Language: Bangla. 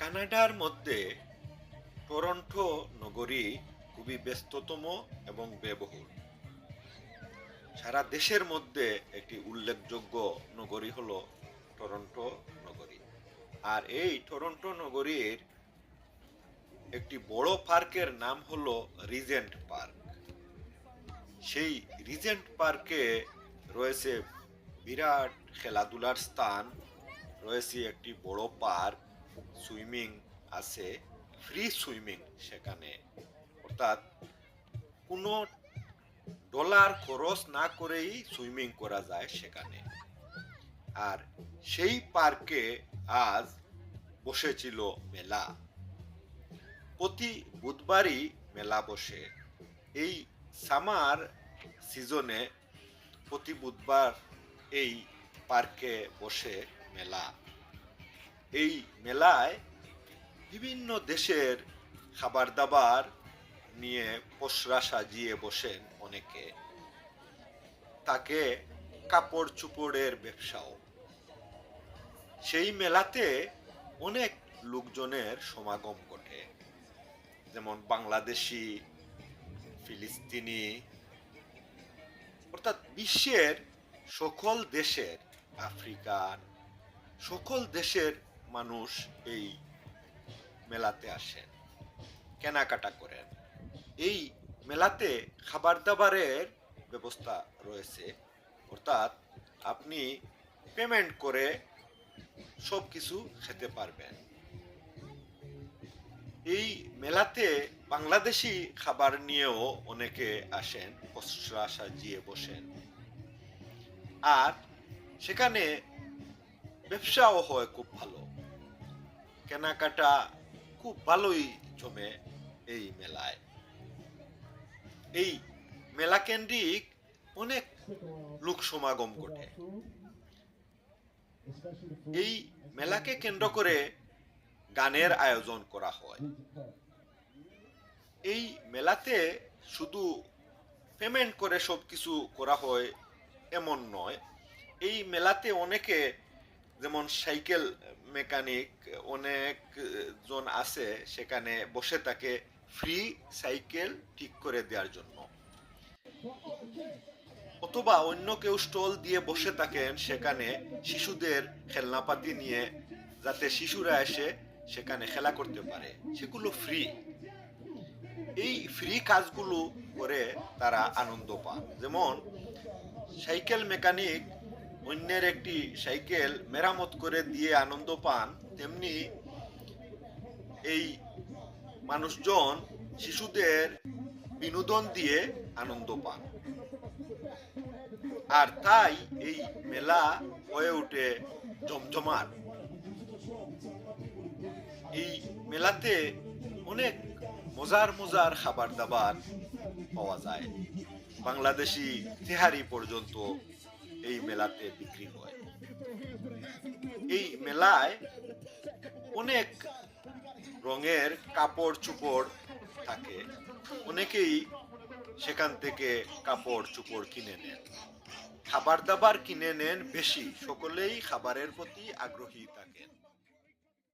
কানাডার মধ্যে টরন্টো নগরী খুবই ব্যস্ততম এবং ব্যয়বহুল। সারা দেশের মধ্যে একটি উল্লেখযোগ্য নগরী হলো টরন্টো নগরী। আর এই টরন্টো নগরীর একটি বড় পার্কের নাম হলো রিজেন্ট পার্ক। সেই রিজেন্ট পার্কে রয়েছে বিরাট খেলাধুলার স্থান, রয়েছে একটি বড় পার্ক সুইমিং আছে, ফ্রি সুইমিং সেখানে। অর্থাৎ কোনো ডলার খরচ না করেই সুইমিং করা যায় সেখানে। আর সেই পার্কে আজ বসেছিল মেলা। প্রতি বুধবারই মেলা বসে। এই সামার সিজনে প্রতি বুধবার এই পার্কে বসে মেলা। এই মেলায় বিভিন্ন দেশের খাবার দাবার নিয়ে পসরা সাজিয়ে বসেন অনেকে। তাকে কাপড় চুপড়ের ব্যবসাও। সেই মেলাতে অনেক লোকজনের সমাগম ঘটে। যেমন বাংলাদেশি, ফিলিস্তিনি, অর্থাৎ বিশ্বের সকল দেশের আফ্রিকান, সকল দেশের মানুষ এই মেলাতে আসেন, কেনাকাটা করেন। এই মেলাতে খাবার দাবারের ব্যবস্থা রয়েছে, অর্থাৎ আপনি পেমেন্ট করে সব কিছু খেতে পারবেন। এই মেলাতে বাংলাদেশি খাবার নিয়েও অনেকে আসেন পসরা সাজিয়ে বসেন। আর সেখানে ব্যবসাও হয় খুব ভালো। কেনাকাটা খুব ভালোই জমে এই মেলায়। এই মেলা কেন্দ্রিক অনেক লোক সমাগম ঘটে। এই মেলাকে কেন্দ্র করে গানের আয়োজন করা হয়। এই মেলাতে শুধু পেমেন্ট করে সব কিছু করা হয় এমন নয়। এই মেলাতে অনেকে যেমন সাইকেল মেকানিক অনেক জন আছে সেখানে বসে থাকে ফ্রি সাইকেল ঠিক করে দেওয়ার জন্য। অথবা অন্য কেউ স্টল দিয়ে বসে থাকেন সেখানে শিশুদের খেলনাপাতি নিয়ে, যাতে শিশুরা এসে সেখানে খেলা করতে পারে। সেগুলো ফ্রি এই ফ্রি কাজগুলো করে তারা আনন্দ পান। যেমন সাইকেল মেকানিক অন্যের একটি সাইকেল মেরামত করে দিয়ে আনন্দ পান, তেমনি এই মানুষজন শিশুদের বিনোদন দিয়ে আনন্দ পান। আর তাই এই মেলা হয়ে ওঠে জমজমাট। এই মেলাতে অনেক মজার মজার খাবার দাবার পাওয়া যায়। বাংলাদেশি তেহারি পর্যন্ত এই মেলাতে বিক্রি হয়। এই মেলায় অনেক রঙের কাপড় চুপড় থাকে। অনেকেই সেখান থেকে কাপড় চুপড় কিনে নেন। খাবার দাবার কিনে নেন বেশি। সকলেই খাবারের প্রতি আগ্রহী থাকেন।